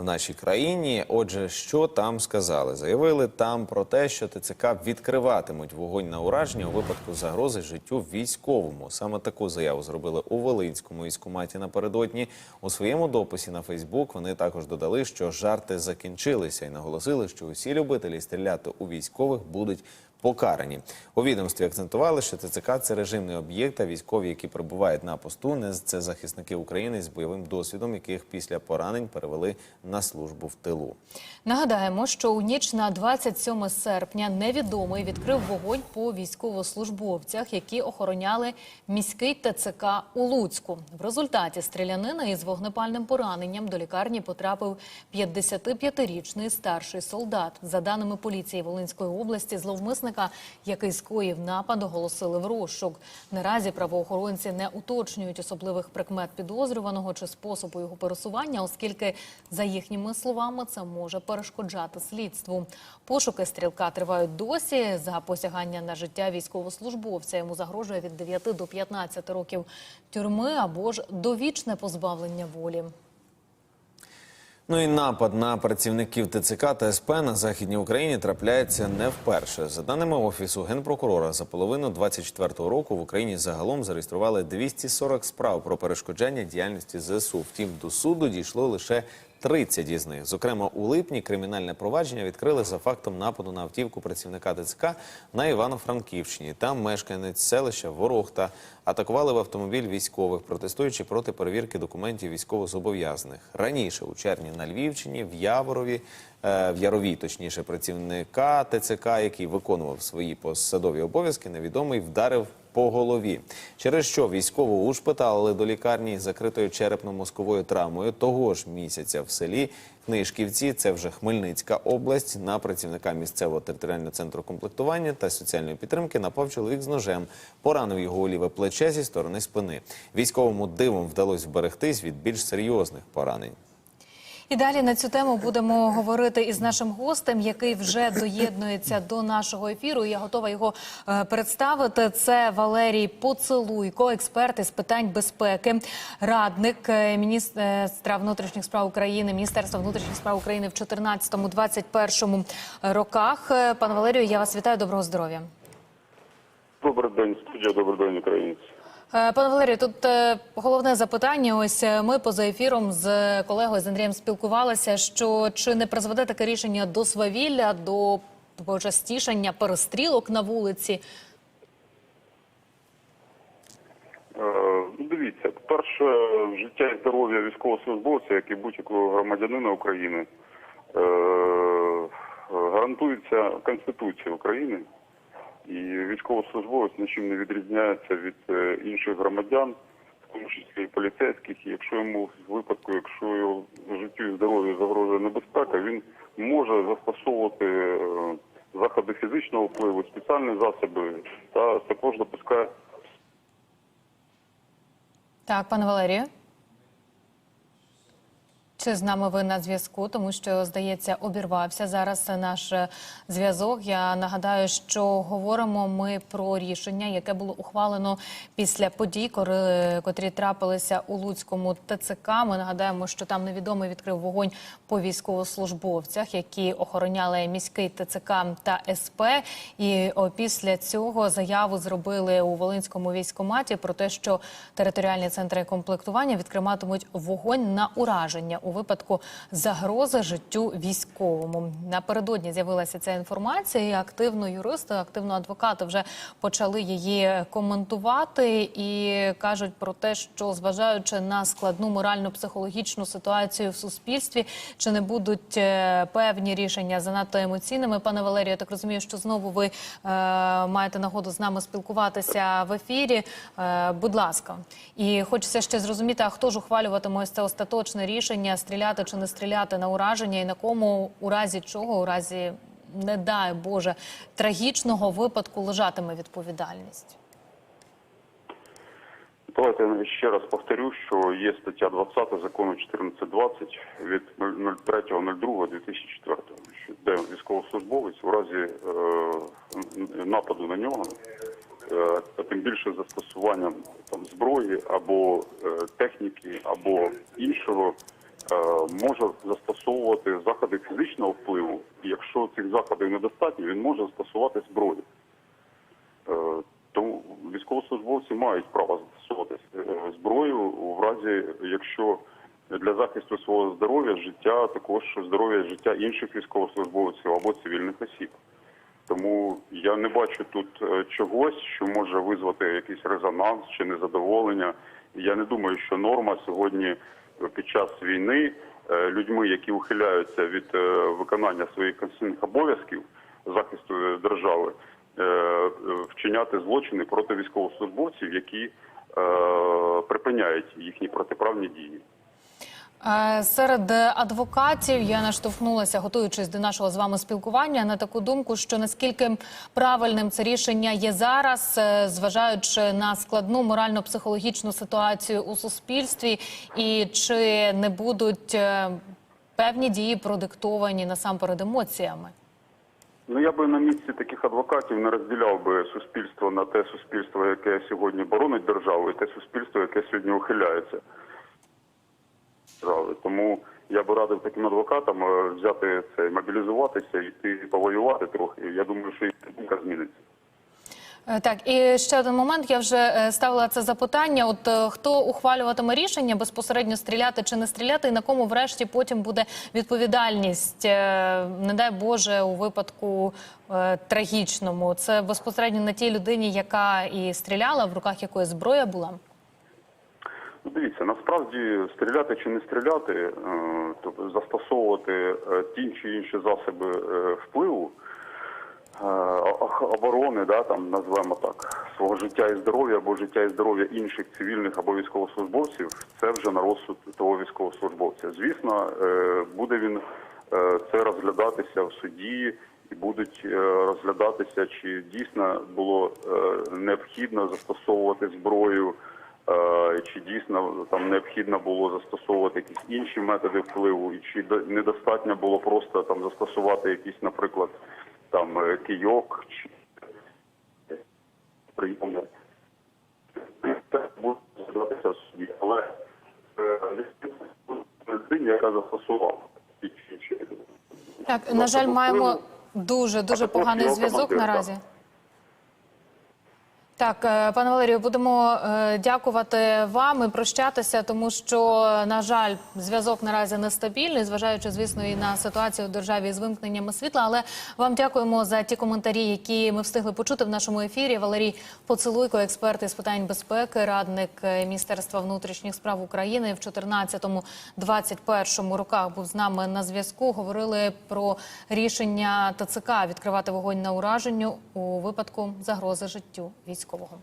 в нашій країні. Отже, що там сказали? Заявили там про те, що ТЦК відкриватимуть вогонь на ураження у випадку загрози життю військовому. Саме таку заяву зробили у Волинському військкоматі напередодні. У своєму дописі на Фейсбук вони також додали, що жарти закінчилися і наголосили, що усі любителі стріляти у військових будуть покарані. У відомстві акцентували, що ТЦК – це режимний об'єкт, а військові, які перебувають на посту, не це захисники України з бойовим досвідом, яких після поранень перевели на службу в тилу. Нагадаємо, що у ніч на 27 серпня невідомий відкрив вогонь по військовослужбовцях, які охороняли міський ТЦК у Луцьку. В результаті стрілянини із вогнепальним пораненням до лікарні потрапив 55-річний старший солдат. За даними поліції Волинської області, зловмисника, який скоїв напад, оголосили в розшук. Наразі правоохоронці не уточнюють особливих прикмет підозрюваного чи способу його пересування, оскільки, за їхніми словами, це може перешкоджати слідству. Пошуки стрілка тривають досі. За посягання на життя військовослужбовця йому загрожує від 9 до 15 років тюрми або ж довічне позбавлення волі. Ну і напад на працівників ТЦК та СП на західній Україні трапляється не вперше. За даними офісу генпрокурора, за половину 24-го року в Україні загалом зареєстрували 240 справ про перешкоджання діяльності ЗСУ. Втім, до суду дійшло лише 30 із них. Зокрема, у липні кримінальне провадження відкрили за фактом нападу на автівку працівника ТЦК на Івано-Франківщині. Там мешканець селища Ворохта атакували в автомобіль військових, протестуючи проти перевірки документів військовозобов'язаних. Раніше у червні на Львівщині в Яворові, е, в Ярові, точніше, працівника ТЦК, який виконував свої посадові обов'язки, невідомий вдарив по голові, через що військового ушпиталили до лікарні закритою черепно-мозковою травмою того ж місяця в селі Книжківці, це вже Хмельницька область. На працівника місцевого територіального центру комплектування та соціальної підтримки напав чоловік з ножем, поранив його у ліве плече зі сторони спини. Військовому дивом вдалося вберегтись від більш серйозних поранень. І далі на цю тему будемо говорити із нашим гостем, який вже доєднується до нашого ефіру. Я готова його е, представити. Це Валерій Поцелуйко, експерт із питань безпеки, радник е, міністра внутрішніх справ України, Міністерства внутрішніх справ України в 2014-2021 роках. Е, Пане Валерію, я вас вітаю. Доброго здоров'я. Добрий день, студія, добрий день, українці. Е, Пане Валерію, тут е, головне запитання. Ось е, ми поза ефіром з колегою з Андрієм спілкувалися. Що чи не призведе таке рішення до свавілля, до почастішання перестрілок на вулиці? Ну, дивіться, по-перше, життя і здоров'я військовослужбовця, як і будь-якого громадянина України, гарантується Конституцією України. І військовослужбовець нічим не відрізняється від е, інших громадян, в тому числі і поліцейських. І якщо йому в випадку, якщо його життю і здоров'ю загрожує небезпека, він може застосовувати е, заходи фізичного впливу, спеціальні засоби та також допускає Так, пане Валерію. Чи з нами ви на зв'язку? Тому що, здається, обірвався зараз наш е, зв'язок. Я нагадаю, що говоримо ми про рішення, яке було ухвалено після подій, котрі трапилися у Луцькому ТЦК. Ми нагадаємо, що там невідомий відкрив вогонь по військовослужбовцях, які охороняли міський ТЦК та СП. І після цього заяву зробили у Волинському військкоматі про те, що територіальні центри комплектування відкриватимуть вогонь на ураження у випадку загрози життю військовому. Напередодні з'явилася ця інформація. і Активно юристи, активно адвокати вже почали її коментувати і кажуть про те, що зважаючи на складну морально-психологічну ситуацію в суспільстві, чи не будуть е, певні рішення занадто емоційними. Пане Валерію, я так розумію, що знову ви е, маєте нагоду з нами спілкуватися в ефірі. Е, будь ласка, і хочеться ще зрозуміти, а хто ж ухвалюватиме це остаточне рішення стріляти чи не стріляти на ураження, і на кому у разі чого, у разі не дай Боже трагічного випадку лежатиме відповідальність. Давайте я ще раз повторю, що є стаття 20 закону 1420 від 03.02.2004, що де військовослужбовець у разі е, нападу на нього, е, а тим більше застосуванням там зброї або е, техніки, або іншого може застосовувати заходи фізичного впливу. Якщо цих заходів недостатньо, він може застосувати зброю. Е, Тому військовослужбовці мають право застосовувати е, зброю в разі, якщо для захисту свого здоров'я, життя, також здоров'я життя інших військовослужбовців або цивільних осіб. Тому я не бачу тут е, чогось, що може визвати якийсь резонанс чи незадоволення. Я не думаю, що норма сьогодні е, під час війни е, людьми, які ухиляються від е, виконання своїх конституційних обов'язків захисту держави, е, вчиняти злочини проти військовослужбовців, які припиняють їхні протиправні дії. Е, Серед адвокатів я наштовхнулася, готуючись до нашого з вами спілкування, на таку думку, що наскільки правильним це рішення є зараз, е, зважаючи на складну морально-психологічну ситуацію у суспільстві, і чи не будуть е, певні дії продиктовані насамперед емоціями. Ну я би на місці таких адвокатів не розділяв би суспільство на те суспільство, яке сьогодні боронить державу, і те суспільство, яке сьогодні ухиляється. Держави. Тому я би радив таким адвокатам е, взяти це, мобілізуватися, йти повоювати трохи. Я думаю, що їх думка зміниться. Е, Так, і ще один момент. Я вже е, ставила це запитання. От хто ухвалюватиме рішення безпосередньо стріляти чи не стріляти, і на кому врешті потім буде відповідальність, не дай Боже, у випадку трагічному. Це безпосередньо на тій людині, яка і стріляла, в руках якої зброя була. Ну, дивіться, насправді стріляти чи не стріляти, е, тобто застосовувати е, ті чи інші засоби е, впливу оборони, да, там назвемо так, свого життя і здоров'я або життя і здоров'я інших цивільних або військовослужбовців, це вже на розсуд того військовослужбовця. Звісно, буде він це розглядатися в суді. І будуть розглядатися, чи дійсно було необхідно застосовувати зброю, чи дійсно там необхідно було застосовувати якісь інші методи впливу, і чи недостатньо було просто там застосувати якісь, наприклад, там е, кийок чи буде в але е, яка застосувала Так, на жаль, маємо дуже дуже поганий зв'язок наразі. Так, е, пане Валерію, будемо е, дякувати вам і прощатися, тому що, на жаль, зв'язок наразі нестабільний, зважаючи, звісно, і на ситуацію в державі з вимкненнями світла. Але вам дякуємо за ті коментарі, які ми встигли почути в нашому ефірі. Валерій Поцелуйко, експерт із питань безпеки, радник е, Міністерства внутрішніх справ України в 2014-2021 роках був з нами на зв'язку. Говорили про рішення ТЦК відкривати вогонь на ураженню у випадку загрози життю військового.